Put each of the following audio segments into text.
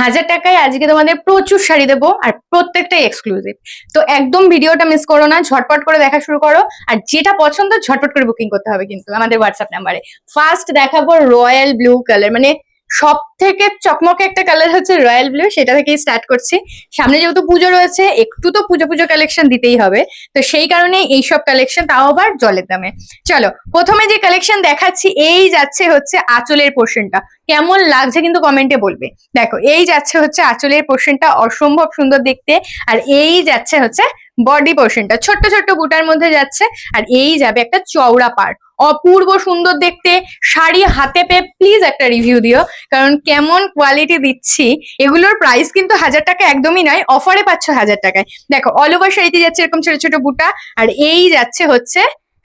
হাজার টাকায় আজকে তোমাদের প্রচুর শাড়ি দেবো আর প্রত্যেকটাই এক্সক্লুসিভ তো একদম ভিডিওটা মিস করো না, ঝটপট করে দেখা শুরু করো। আর যেটা পছন্দ, ঝটপট করে বুকিং করতে হবে কিন্তু আমাদের হোয়াটসঅ্যাপ নাম্বারে ফার্স্ট দেখাবো রয়্যাল ব্লু কালার মানে সব থেকে চকমকে একটা কালার হচ্ছে রয়্যাল ব্লু সেটা থেকেই স্টার্ট করছি। সামনে যেহেতু পুজো রয়েছে, একটু তো পুজো পুজো কালেকশন দিতেই হবে। তো সেই কারণে এইসব কালেকশন তাও আবার জলের দামে। চলো, প্রথমে যে কালেকশন দেখাচ্ছি, এই যাচ্ছে হচ্ছে আঁচলের পোর্শনটা কেমন লাগছে কিন্তু কমেন্টে বলবে। দেখো, এই যাচ্ছে হচ্ছে আঁচলের পোর্শনটা অসম্ভব সুন্দর দেখতে। আর এই যাচ্ছে হচ্ছে বডি পোর্শনটা ছোট্ট ছোট্ট বুটার মধ্যে যাচ্ছে আর এই যাবে একটা চওড়া পার অপূর্ব সুন্দর দেখতে, শাড়ি হাতে পেয়ে প্লিজ একটা রিভিউ দিও, কারণ কেমন কোয়ালিটি দিচ্ছি, এগুলোর প্রাইস কিন্তু হাজার টাকা একদমই নয় অফারে পাচ্ছ হাজার টাকায়। দেখো অল ওভার শাড়িতে যাচ্ছে এরকম ছোট ছোট বুটা, আর এই যাচ্ছে হচ্ছে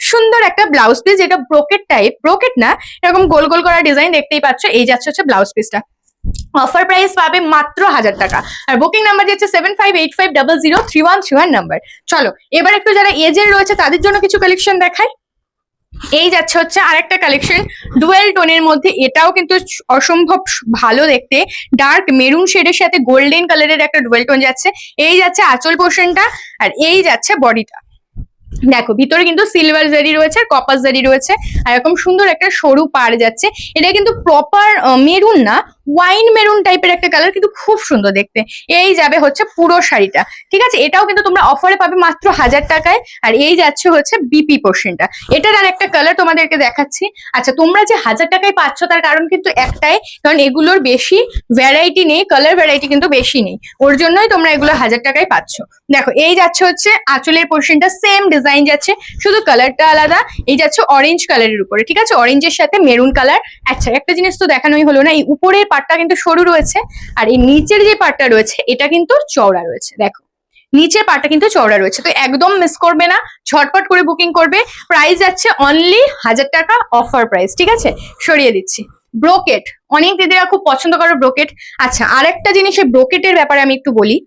সুন্দর একটা ব্লাউজ পিস যেটা ব্রোকেট টাইপ ব্রোকেট না, এরকম গোল গোল করা ডিজাইন দেখতেই পাচ্ছ, এই যাচ্ছে হচ্ছে ব্লাউজ পিসটা অফার প্রাইস পাবে মাত্র হাজার টাকা। আর বুকিং নাম্বার যাচ্ছে seven five eight five double zero three one three one number চলো, এবার একটু যারা এজের রয়েছে, তাদের জন্য কিছু কালেকশন দেখাই। এই যাচ্ছে হচ্ছে আরেকটা কালেকশন ডুয়েল টোনের মধ্যে। এটাও কিন্তু অসম্ভব ভালো দেখতে। ডার্ক মেরুন শেডের সাথে গোল্ডেন কালারের একটা ডুয়েল টোন যাচ্ছে। এই যাচ্ছে আঁচল পোর্শনটা আর এই যাচ্ছে বডিটা দেখো, ভিতরে কিন্তু সিলভার জারি রয়েছে আর কপার জারি রয়েছে, আর এরকম সুন্দর একটা সরু পার যাচ্ছে। এটা কিন্তু প্রপার মেরুন না ওয়াইন মেরুন টাইপের একটা কালার কিন্তু খুব সুন্দর দেখতে। এই যাবে হচ্ছে পুরো শাড়িটা, ঠিক আছে? এটাও কিন্তু তোমরা অফারে পাবে মাত্র হাজার টাকায়, আর এই যাচ্ছে হচ্ছে বিপি পোর্শনটা এটার আর একটা কালার তোমাদেরকে দেখাচ্ছি। আচ্ছা তোমরা যে হাজার টাকায় পাচ্ছ, তার কারণ কিন্তু একটাই, কারণ এগুলোর বেশি ভ্যারাইটি নেই কালার ভ্যারাইটি কিন্তু বেশি নেই। ওর জন্যই তোমরা এগুলো হাজার টাকায় পাচ্ছ। দেখো, এই যাচ্ছে হচ্ছে আঁচলের পোর্শনটা সেম ডিজাইন যাচ্ছে, শুধু কালারটা আলাদা, এই যাচ্ছে অরেঞ্জ কালারের উপরে, ঠিক আছে? অরেঞ্জের সাথে মেরুন কালার আচ্ছা একটা জিনিস তো দেখানোই হলো না, এই উপরের পাটটা কিন্তু সরু রয়েছে, আর এই নিচের যে পাটটা রয়েছে, এটা কিন্তু চওড়া রয়েছে, দেখো। নিচের পাটটা কিন্তু চওড়া রয়েছে, তো একদম মিস করবে না, ঝটপট করে বুকিং করবে প্রাইস যাচ্ছে অনলি হাজার টাকা অফার প্রাইস ঠিক আছে? সরিয়ে দিচ্ছি। ব্রোকেট অনেক দিদিরা খুব পছন্দ করে ব্রোকেট আচ্ছা আরেকটা জিনিস এই ব্রোকেটের ব্যাপারে আমি একটু বলি।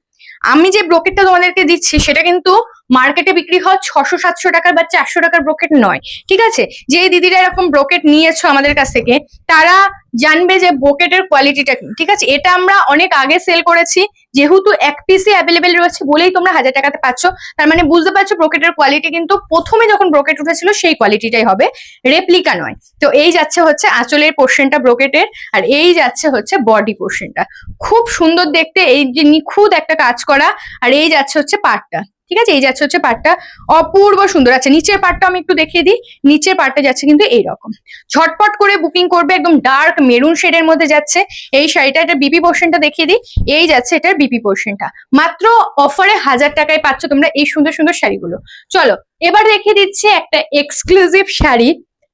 আমি যে ব্রোকেটটা তোমাদেরকে দিচ্ছি, সেটা কিন্তু মার্কেটে বিক্রি হয় ছশো, সাতশো টাকার বা চারশো টাকার ব্রোকেট নয়। ঠিক আছে? যে দিদিরা এরকম ব্রোকেট নিয়েছো আমাদের কাছ থেকে, তারা জানবে যে ব্রোকেটের কোয়ালিটিটা ঠিক আছে? এটা আমরা অনেক আগে সেল করেছি। যেহেতু এক পিসে অ্যাভেলেবেল রয়েছে বলেই তোমরা হাজার টাকাতে পাচ্ছ, তার মানে বুঝতে পারছ ব্রোকেটের কোয়ালিটি কিন্তু প্রথমে যখন ব্রোকেট উঠেছিল সেই কোয়ালিটিটাই হবে রেপ্লিকা নয়। তো এই যাচ্ছে হচ্ছে আঁচলের পোর্শনটা ব্রোকেটের আর এই যাচ্ছে হচ্ছে বডি পোর্শনটা খুব সুন্দর দেখতে, এই যে নিখুঁত একটা কাজ করা, আর এই যাচ্ছে হচ্ছে পাটটা ঠিক আছে? এই যাচ্ছে হচ্ছে পাটটা অপূর্ব সুন্দর। আছে নিচের পাটটা আমি একটু দেখিয়ে দিই। নিচের পাটটা যাচ্ছে কিন্তু এইরকম। ঝটপট করে বুকিং করবে একদম ডার্ক মেরুন শেডের মধ্যে যাচ্ছে। এই শাড়িটা এটা বিপি পোর্শনটা দেখিয়ে দিই। এই যাচ্ছে এটার বিপি পোর্শনটা মাত্র অফারে হাজার টাকায় পাচ্ছ তোমরা এই সুন্দর সুন্দর শাড়িগুলো। চলো, এবার দেখিয়ে দিচ্ছি একটা এক্সক্লুসিভ শাড়ি।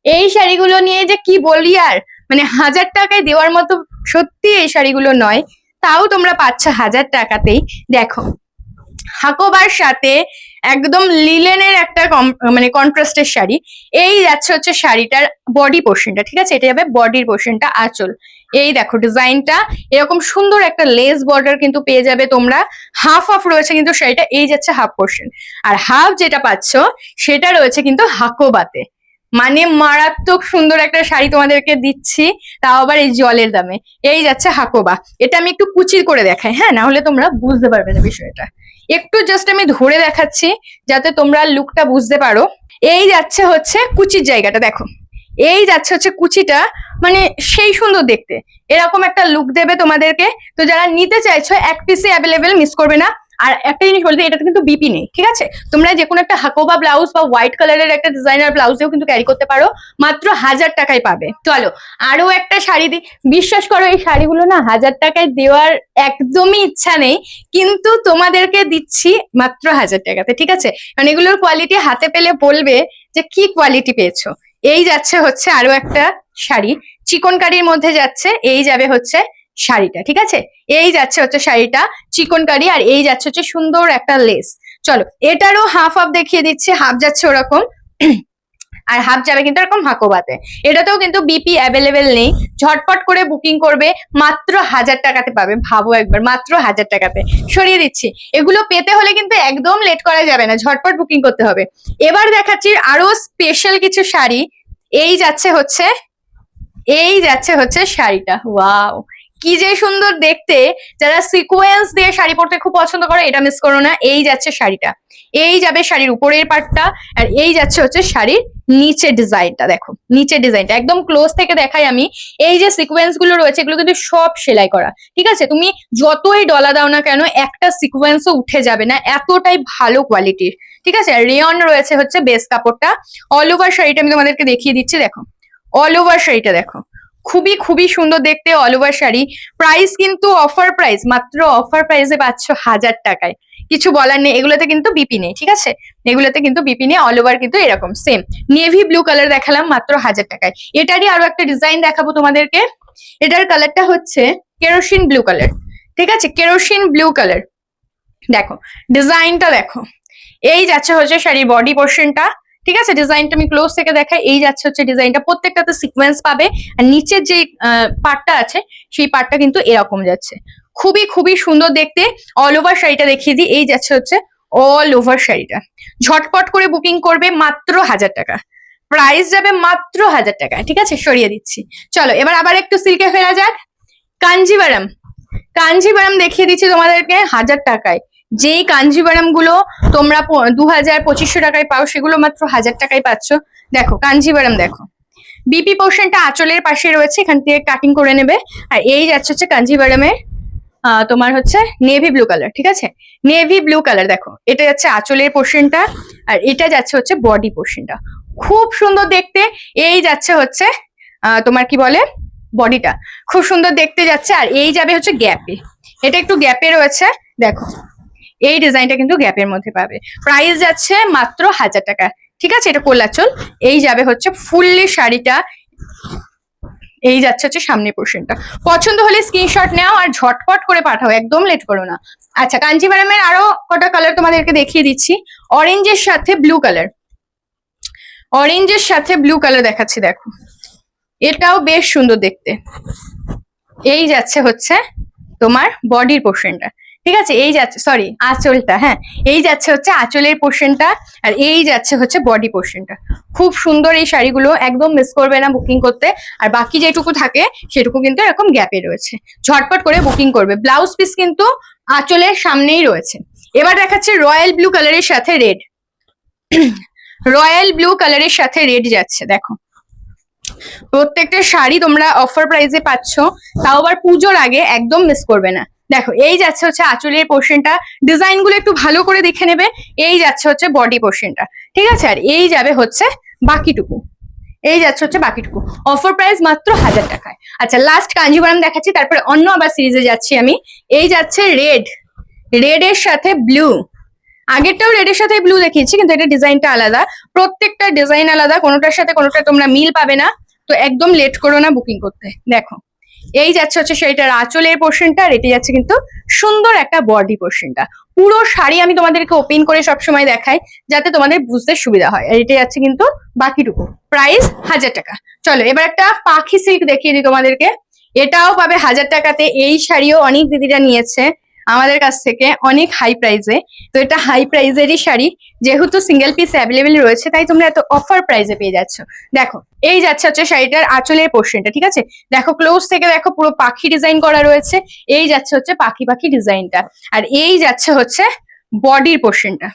এই শাড়িগুলো নিয়ে যে কি বলি আর? মানে হাজার টাকায় দেওয়ার মতো সত্যি এই শাড়িগুলো নয়। তাও তোমরা পাচ্ছ হাজার টাকাতেই। দেখো হাকোবার সাথে একদম লিলেনের একটা মানে কন্ট্রাস্টের শাড়ি। এই যাচ্ছে হচ্ছে শাড়িটার বডি পোর্শনটা ঠিক আছে? এটা যাবে বডির পোর্শনটা আঁচল। এই দেখো ডিজাইনটা এরকম সুন্দর একটা লেস বর্ডার কিন্তু পেয়ে যাবে তোমরা। হাফ অফ রয়েছে কিন্তু শাড়িটা, এই যাচ্ছে হাফ পোর্শন আর হাফ যেটা পাচ্ছ, সেটা রয়েছে কিন্তু হাকোবাতে। মানে মারাত্মক সুন্দর একটা শাড়ি তোমাদেরকে দিচ্ছি, তাও আবার এই জলের দামে। এই যাচ্ছে হাকোবা। এটা আমি একটু কুচি করে দেখাই হ্যাঁ? না হলে তোমরা বুঝতে পারবে না বিষয়টা। একটু জাস্ট আমি ধরে দেখাচ্ছি যাতে তোমরা লুকটা বুঝতে পারো। এই যাচ্ছে হচ্ছে কুচির জায়গাটা, দেখো। এই যাচ্ছে হচ্ছে কুচিটা মানে সেই সুন্দর দেখতে। এরকম একটা লুক দেবে তোমাদেরকে। তো যারা নিতে চাইছো, এক পিসে অ্যাভেলেবেল মিস করবে না। আর একটা জিনিস বলতে এটা কিন্তু বিপি নেই, ঠিক আছে? তোমরা যে কোনো একটা হাকোবা ব্লাউজ বা হোয়াইট কালারের একটা ডিজাইনার ব্লাউজ ব্লাউজেও কিন্তু ক্যারি করতে পারো, মাত্র হাজার টাকায় পাবে। চলো আরও একটা শাড়ি দিই বিশ্বাস করো, এই শাড়িগুলো না হাজার টাকায় দেওয়ার একদমই ইচ্ছা নেই, কিন্তু তোমাদেরকে দিচ্ছি মাত্র হাজার টাকাতে, ঠিক আছে? মানে এগুলোর কোয়ালিটি হাতে পেলে বলবে যে কি কোয়ালিটি পেয়েছ। এই যাচ্ছে হচ্ছে আরও একটা শাড়ি, চিকনকারির মধ্যে যাচ্ছে, এই যাবে হচ্ছে শাড়িটা, ঠিক আছে? এই যাচ্ছে হচ্ছে শাড়িটা চিকনকারি আর এই যাচ্ছে হচ্ছে সুন্দর একটা লেস চলো, এটারও হাফ হাফ দেখিয়ে দিচ্ছে হাফ যাচ্ছে ওরকম। আর হাফ যাবে কিন্তু এরকম হাকোবাতে। এটাতেও কিন্তু বিপি অ্যাভেলেবেল নেই। ঝটপট করে বুকিং করবে, মাত্র হাজার টাকাতে পাবে। ভাবো একবার, মাত্র হাজার টাকাতে। সরিয়ে দিচ্ছি। এগুলো পেতে হলে কিন্তু একদম লেট করা যাবে না। ঝটপট বুকিং করতে হবে। এবার দেখাচ্ছি আরও স্পেশাল কিছু শাড়ি। এই যাচ্ছে হচ্ছে, এই যাচ্ছে হচ্ছে শাড়িটা। ওয়াও কি যে সুন্দর দেখতে। যারা সিকোয়েন্স দিয়ে শাড়ি পরতে খুব পছন্দ করে, এটা মিস করো না। এই যাচ্ছে শাড়িটা। এই যাবে শাড়ির উপরের পার্টটা আর এই যাচ্ছে হচ্ছে শাড়ির নিচের ডিজাইনটা দেখো। নিচের ডিজাইনটা একদম ক্লোজ থেকে দেখাই আমি। এই যে সিকোয়েন্সগুলো রয়েছে, এগুলো কিন্তু সব সেলাই করা। ঠিক আছে? তুমি যতই ডলা দাও না কেন, একটা সিকোয়েন্সও উঠে যাবে না। এতটাই ভালো কোয়ালিটির ঠিক আছে? রেয়ন রয়েছে হচ্ছে বেস কাপড়টা। অল ওভার শাড়িটা আমি তোমাদেরকে দেখিয়ে দিচ্ছি, দেখো। অল ওভার শাড়িটা, দেখো। খুবই খুবই সুন্দর দেখতে অল ওভার শাড়ি। প্রাইস কিন্তু অফার প্রাইস মাত্র অফার প্রাইসে পাচ্ছ হাজার টাকায়। কিছু বলার নেই, এগুলোতে কিন্তু বিপি নেই, ঠিক আছে? এগুলোতে কিন্তু বিপি নেই অল ওভার কিন্তু এরকম সেম নেভি ব্লু কালার দেখালাম, মাত্র হাজার টাকায়। এটারই আরও একটা ডিজাইন দেখাবো তোমাদেরকে। এটার কালারটা হচ্ছে কেরোসিন ব্লু কালার ঠিক আছে? কেরোসিন ব্লু কালার দেখো ডিজাইনটা দেখো। এই যাচ্ছে হচ্ছে শাড়ির বডি পোর্শনটা ঠিক আছে? ডিজাইনটা আমি ক্লোজ থেকে দেখাই। এই যাচ্ছে হচ্ছে ডিজাইনটা প্রত্যেকটাতে সিকোয়েন্স পাবে। আর নিচের যে পার্টটা আছে, সেই পার্টটা কিন্তু এরকম যাচ্ছে। খুবই খুবই সুন্দর দেখতে। অল ওভার শাড়িটা দেখিয়ে দিই। এই যাচ্ছে হচ্ছে অল ওভার শাড়িটা। ঝটপট করে বুকিং করবে মাত্র হাজার টাকা। প্রাইস যাবে মাত্র হাজার টাকা। ঠিক আছে? সরিয়ে দিচ্ছি। চলো, এবার আবার একটু সিল্কে ফেরা যাক। কাঞ্জিবারাম কাঞ্জিবারাম দেখিয়ে দিচ্ছি তোমাদেরকে হাজার টাকায়। যেই কাঞ্জিবারামগুলো তোমরা দু হাজার পঁচিশশো টাকায় পাও, সেগুলো মাত্র হাজার টাকায় পাচ্ছ। দেখো কাঞ্জিবারাম দেখো। বিপি পোর্শনটা আঁচলের পাশে রয়েছে, এখান থেকে কাটিং করে নেবে। আর এই যাচ্ছে হচ্ছে কাঞ্জিবারামের তোমার হচ্ছে নেভি ব্লু কালার ঠিক আছে? নেভি ব্লু কালার দেখো, এটা যাচ্ছে আঁচলের পোর্শনটা আর এটা যাচ্ছে হচ্ছে বডি পোর্শনটা খুব সুন্দর দেখতে, এই যাচ্ছে হচ্ছে তোমার কি বলে? বডিটা খুব সুন্দর দেখতে যাচ্ছে, আর এই যাবে হচ্ছে গ্যাপে এটা একটু গ্যাপে রয়েছে, দেখো। এই ডিজাইনটা কিন্তু গ্যাপের মধ্যে পাবে। প্রাইস যাচ্ছে মাত্র হাজার টাকা। ঠিক আছে? এটা কোলাচল এই যাবে হচ্ছে ফুললি শাড়িটা। এই যাচ্ছে হচ্ছে সামনের পোর্শনটা পছন্দ হলে স্ক্রিনশট নাও আর ঝটপট করে পাঠাও। একদম লেট করো না। আচ্ছা কাঞ্চিবারামের আরও কটা কালার তোমাদেরকে দেখিয়ে দিচ্ছি। অরেঞ্জের সাথে ব্লু কালার অরেঞ্জের সাথে ব্লু কালার দেখাচ্ছি, দেখো। এটাও বেশ সুন্দর দেখতে। এই যাচ্ছে হচ্ছে তোমার বডির পোর্শনটা ঠিক আছে? এই যাচ্ছে সরি আঁচলটা হ্যাঁ। এই যাচ্ছে হচ্ছে আঁচলের পোর্শনটা আর এই যাচ্ছে হচ্ছে বডি পোর্শনটা খুব সুন্দর এই শাড়িগুলো, একদম মিস করবে না বুকিং করতে। আর বাকি যেটুকু থাকে, সেটুকু কিন্তু এরকম গ্যাপে রয়েছে। ঝটপট করে বুকিং করবে। ব্লাউজ পিস কিন্তু আঁচলের সামনেই রয়েছে। এবার দেখাচ্ছে রয়্যাল ব্লু কালারের সাথে রেড রয়্যাল ব্লু কালারের সাথে রেড যাচ্ছে, দেখো। প্রত্যেকটা শাড়ি তোমরা অফার প্রাইসে পাচ্ছ, তাও আবার পুজোর আগে একদম মিস করবে না। দেখো, এই যাচ্ছে হচ্ছে আঁচলের পোর্শনটা ডিজাইনগুলো একটু ভালো করে দেখে নেবে। এই যাচ্ছে হচ্ছে বডি পোর্শনটা ঠিক আছে? আর এই যাবে হচ্ছে বাকিটুকু। এই যাচ্ছে হচ্ছে বাকিটুকু। অফার প্রাইস মাত্র হাজার টাকায়। আচ্ছা লাস্ট কাঞ্জিভারাম দেখাচ্ছি, তারপরে অন্য আবার সিরিজে যাচ্ছি আমি। এই যাচ্ছে রেড রেড এর সাথে ব্লু আগেরটাও রেডের সাথে ব্লু দেখিয়েছি, কিন্তু এটা ডিজাইনটা আলাদা। প্রত্যেকটা ডিজাইন আলাদা, কোনোটার সাথে কোনোটা তোমরা মিল পাবে না। তো একদম লেট করো না বুকিং করতে। দেখো। এই যাচ্ছে হচ্ছে সেইটার আঁচলের পোর্শনটা আর এটি যাচ্ছে কিন্তু সুন্দর একটা বডি পোর্শনটা পুরো শাড়ি আমি তোমাদেরকে ওপেন করে সবসময় দেখাই, যাতে তোমাদের বুঝতে সুবিধা হয়। আর এটা যাচ্ছে কিন্তু বাকিটুকু। প্রাইস হাজার টাকা। চলো, এবার একটা পাখি সিল্ক দেখিয়ে দিই তোমাদেরকে। এটাও পাবে হাজার টাকাতে। এই শাড়িও অনেক দিদিরা নিয়েছে। আমাদের কাছ থেকে অনেক হাই প্রাইসে তো এটা হাই প্রাইজেরই শাড়ি। যেহেতু সিঙ্গেল পিস অ্যাভেলেবেল রয়েছে, তাই তোমরা এত অফার প্রাইজে পেয়ে যাচ্ছ। দেখো, এই যাচ্ছে হচ্ছে শাড়িটার আঁচলের পোর্শনটা ঠিক আছে? দেখো ক্লোজ থেকে দেখো, পুরো পাখি ডিজাইন করা রয়েছে। এই যাচ্ছে হচ্ছে পাখি পাখি ডিজাইনটা আর এই যাচ্ছে হচ্ছে বডির পোর্শনটা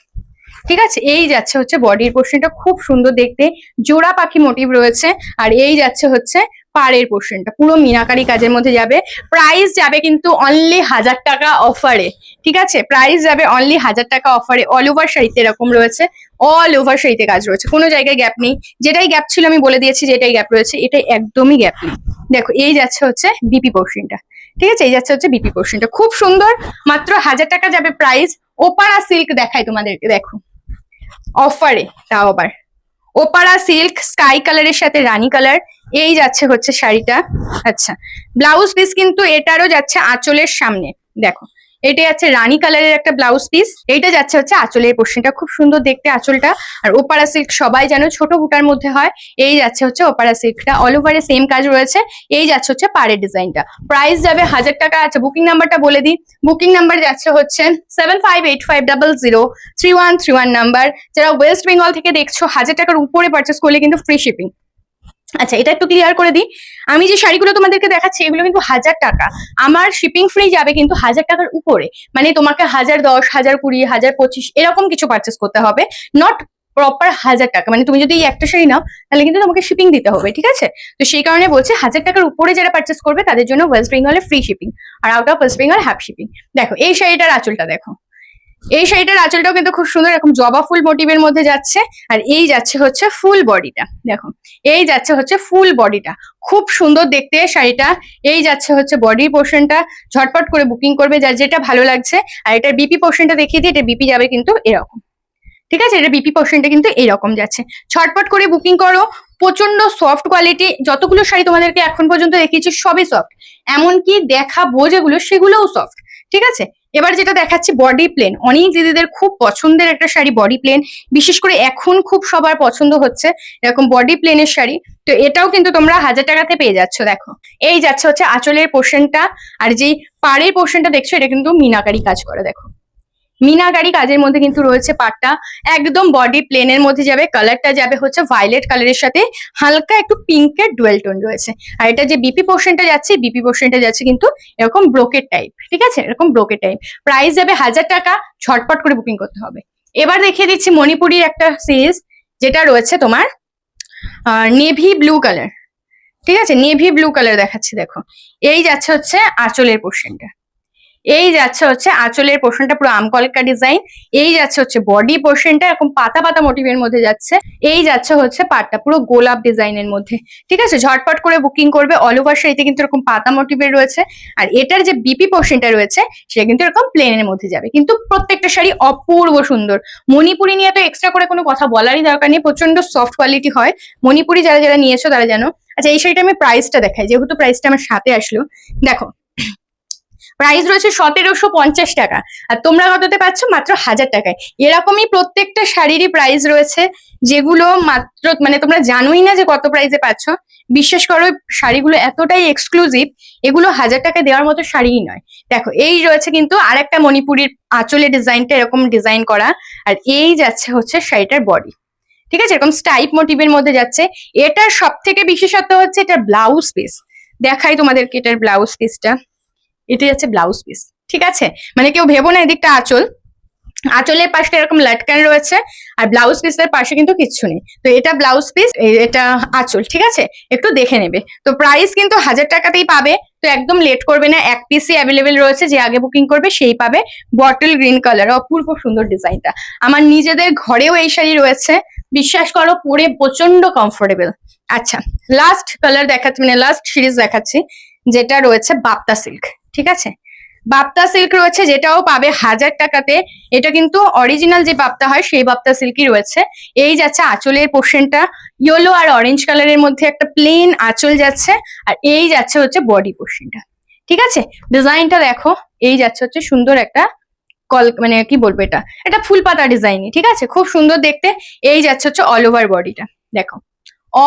ঠিক আছে? এই যাচ্ছে হচ্ছে বডির পোর্শনটা খুব সুন্দর দেখতে। জোড়া পাখি মোটিভ রয়েছে। আর এই যাচ্ছে হচ্ছে পাড়ের পোর্শনটা পুরো মিনাকারি কাজের মধ্যে যাবে। প্রাইস যাবে কিন্তু অনলি হাজার টাকা অফারে ঠিক আছে? প্রাইস যাবে অনলি হাজার টাকা অফারে অল ওভার শাড়িতে এরকম রয়েছে অল ওভার শাড়িতে কাজ রয়েছে, কোনো জায়গায় গ্যাপ নেই। যেটাই গ্যাপ ছিল আমি বলে দিয়েছি, যেটাই গ্যাপ রয়েছে, এটাই একদমই গ্যাপ নেই। দেখো, এই যাচ্ছে হচ্ছে বিপি পোর্শনটা ঠিক আছে? এই যাচ্ছে হচ্ছে বিপি পোর্শনটা খুব সুন্দর, মাত্র হাজার টাকা যাবে প্রাইস ওপারা সিল্ক দেখাই তোমাদেরকে, দেখো। অফারে তাও আবার। ওপারা সিল্ক স্কাই কালারের সাথে রানী কালার এই যাচ্ছে হচ্ছে শাড়িটা। আচ্ছা ব্লাউজ পিস কিন্তু এটারও যাচ্ছে আঁচলের সামনে। দেখো, এটা যাচ্ছে রানী কালারের একটা ব্লাউজ পিস এইটা যাচ্ছে হচ্ছে আঁচলের পোর্শনটা খুব সুন্দর দেখতে আঁচলটা। আর ওপারা সিল্ক সবাই যেন ছোট বুটার মধ্যে হয়, এই যাচ্ছে হচ্ছে ওপারা সিল্কটা অল ওভারে সেম কাজ রয়েছে, এই যাচ্ছে হচ্ছে পাড়ের ডিজাইনটা। প্রাইস যাবে হাজার টাকা আচ্ছা বুকিং নাম্বারটা বলে দিই। বুকিং নাম্বার যাচ্ছে হচ্ছে seven five eight five double zero three one three one number যারা ওয়েস্ট বেঙ্গল থেকে দেখছ, হাজার টাকার উপরে পার্চেস করলে কিন্তু ফ্রি শিপিং আচ্ছা এটা একটু ক্লিয়ার করে দিই। আমি যে শাড়িগুলো তোমাদেরকে দেখাচ্ছি, এগুলো কিন্তু হাজার টাকা। আমার শিপিং ফ্রি যাবে কিন্তু হাজার টাকার উপরে। মানে তোমাকে হাজার দশ, হাজার কুড়ি, হাজার পঁচিশ এরকম কিছু পারচেস করতে হবে। নট প্রপার হাজার টাকা। মানে তুমি যদি এই একটা শাড়ি নাও, তাহলে কিন্তু তোমাকে শিপিং দিতে হবে, ঠিক আছে? তো সেই কারণে বলছে হাজার টাকার উপরে যারা পারচেস করবে, তাদের জন্য ওয়েস্ট বেঙ্গলে free shipping R out of West Bengal half shipping দেখো, এই শাড়িটার আঁচলটা দেখো। এই শাড়িটার আঁচলটাও কিন্তু খুব সুন্দর, এরকম জবা ফুল মোটিভের মধ্যে যাচ্ছে, আর এই যাচ্ছে হচ্ছে ফুল বডিটা দেখো এই যাচ্ছে হচ্ছে ফুল বডিটা খুব সুন্দর দেখতে শাড়িটা। এই যাচ্ছে হচ্ছে বডি পোর্শনটা ঝটপট করে বুকিং করবে, যার যেটা ভালো লাগছে। আর এটার বিপি পোর্শনটা দেখিয়ে দিই, এটা বিপি যাবে কিন্তু এরকম। ঠিক আছে? এটা বিপি পোর্শনটা কিন্তু এরকম যাচ্ছে। ছটপট করে বুকিং করো। প্রচণ্ড সফট কোয়ালিটি যতগুলো শাড়ি তোমাদেরকে এখন পর্যন্ত দেখিয়েছি, সবই সফট এমনকি দেখাবো যেগুলো সেগুলোও সফট ঠিক আছে? এবার যেটা দেখাচ্ছি বডি প্লেন অনেক দিদিদের খুব পছন্দের একটা শাড়ি বডি প্লেন বিশেষ করে এখন খুব সবার পছন্দ হচ্ছে এরকম বডি প্লেনের শাড়ি। তো এটাও কিন্তু তোমরা হাজার টাকাতে পেয়ে যাচ্ছ, দেখো। এই যাচ্ছে হচ্ছে আঁচলের পোর্শনটা আর যেই পাড়ের পোর্শনটা দেখছ, এটা কিন্তু মিনাকারি কাজ করে, দেখো। মিনাকারি কাজের মধ্যে কিন্তু রয়েছে পাটটা। একদম বডি প্লেনের মধ্যে যাবে কালারটা যাবে হচ্ছে ভায়োলেট কালারের সাথে হালকা একটু পিঙ্কের ডুয়েল টোন রয়েছে। আর এটা যে বিপি পোর্শনটা যাচ্ছে বিপি পোর্শনটা যাচ্ছে কিন্তু এরকম ব্রোকেট টাইপ ঠিক আছে? এরকম ব্রোকেট টাইপ প্রাইস যাবে হাজার টাকা ঝটপট করে বুকিং করতে হবে। এবার দেখিয়ে দিচ্ছি মণিপুরির একটা সিরিজ যেটা রয়েছে তোমার নেভি ব্লু কালার ঠিক আছে? নেভি ব্লু কালার দেখাচ্ছি, দেখো। এই যাচ্ছে হচ্ছে আঁচলের পোর্শনটা এই যাচ্ছে হচ্ছে আঁচলের পোর্শনটা পুরো আমকলকা ডিজাইন এই যাচ্ছে হচ্ছে বডি পোর্শনটা এরকম পাতা পাতা মোটিভের মধ্যে যাচ্ছে। এই যাচ্ছে হচ্ছে পাটটা পুরো গোলাপ ডিজাইনের মধ্যে। ঠিক আছে? ঝটপট করে বুকিং করবে। অল ওভার শাড়িতে কিন্তু এরকম পাতা মোটিভের রয়েছে। আর এটার যে বিপি পোর্শনটা রয়েছে, সেটা কিন্তু এরকম প্লেনের মধ্যে যাবে। কিন্তু প্রত্যেকটা শাড়ি অপূর্ব সুন্দর। মণিপুরি নিয়ে তো এক্সট্রা করে কোনো কথা বলারই দরকার নেই। প্রচণ্ড সফট কোয়ালিটি হয়। মণিপুরি যারা যারা নিয়েছো, তারা জানো। আচ্ছা এই শাড়িটা আমি প্রাইসটা দেখাই। যেহেতু প্রাইসটা আমার সাথে আসলো। দেখো প্রাইস রয়েছে সতেরোশো পঞ্চাশ টাকা। আর তোমরা কততে পাচ্ছ মাত্র হাজার টাকায়। এরকমই প্রত্যেকটা শাড়িরই প্রাইস রয়েছে, যেগুলো মাত্র মানে তোমরা জানোই না যে কত প্রাইসে পাচ্ছ। বিশ্বাস করো শাড়িগুলো এতটাই এক্সক্লুসিভ এগুলো হাজার টাকা দেওয়ার মতো শাড়িই নয়। দেখো, এই রয়েছে কিন্তু আরেকটা মণিপুরির আঁচলের ডিজাইনটা এরকম ডিজাইন করা। আর এই যাচ্ছে হচ্ছে শাড়িটার বডি ঠিক আছে? এরকম স্টাইপ মোটিভের মধ্যে যাচ্ছে। এটার সব থেকে বিশেষত্ব হচ্ছে এটার ব্লাউজ পিস দেখাই তোমাদেরকে এটার ব্লাউজ পিসটা এটা যাচ্ছে ব্লাউজ পিস ঠিক আছে? মানে কেউ ভেবো না এদিকটা আঁচল। আঁচলের পাশটা এরকম লাটকান রয়েছে, আর ব্লাউজ পিসের পাশে কিন্তু কিচ্ছু নেই। তো এটা ব্লাউজ পিস এটা আঁচল, ঠিক আছে? একটু দেখে নেবে। তো প্রাইস কিন্তু হাজার টাকাতেই পাবে, তো একদম লেট করবে না, এক পিসই অ্যাভেলেবেল রয়েছে, যে আগে বুকিং করবে সেই পাবে। বটল গ্রিন কালার অপূর্ব সুন্দর ডিজাইনটা। আমার নিজেদের ঘরেও এই শাড়ি রয়েছে। বিশ্বাস করো, পরে প্রচণ্ড কমফোর্টেবল আচ্ছা লাস্ট কালার দেখাচ্ছি মানে লাস্ট সিরিজ দেখাচ্ছি, যেটা রয়েছে বাপ্তা সিল্ক ঠিক আছে? বাপ্তা সিল্ক রয়েছে যেটাও পাবে হাজার টাকাতে। এটা কিন্তু অরিজিনাল যে বাপ্তা হয়, সেই বাপ্তা সিল্কই রয়েছে। এই যাচ্ছে আঁচলের পোর্শনটা ইয়েলো আর অরেঞ্জ কালারের মধ্যে একটা প্লেন আঁচল যাচ্ছে। আর এই যাচ্ছে হচ্ছে বডি পোর্শনটা ঠিক আছে? ডিজাইনটা দেখো। এই যাচ্ছে হচ্ছে সুন্দর একটা কল মানে কি বলব এটা? এটা ফুল পাতা ডিজাইনই ঠিক আছে? খুব সুন্দর দেখতে। এই যাচ্ছে হচ্ছে অল ওভার বডিটা দেখো।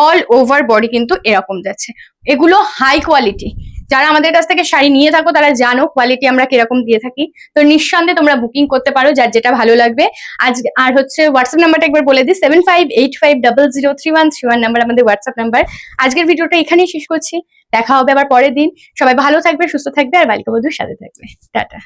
অল ওভার বডি কিন্তু এরকম যাচ্ছে। এগুলো হাই কোয়ালিটি যারা আমাদের কাছ থেকে শাড়ি নিয়ে থাকো, তারা জানো কোয়ালিটি আমরা কীরকম দিয়ে থাকি। তো নিঃসন্দেহে তোমরা বুকিং করতে পারো যার যেটা ভালো লাগবে। আজ, আর হচ্ছে হোয়াটসঅ্যাপ নাম্বারটা একবার বলে দিই seven five eight five double zero three one three one number আমাদের হোয়াটসঅ্যাপ নাম্বার আজকের ভিডিওটা এখানেই শেষ করছি। দেখা হবে আবার পরের দিন। সবাই ভালো থাকবে, সুস্থ থাকবে, আর বালিকা বধুর সাথে থাকবে। টাটা।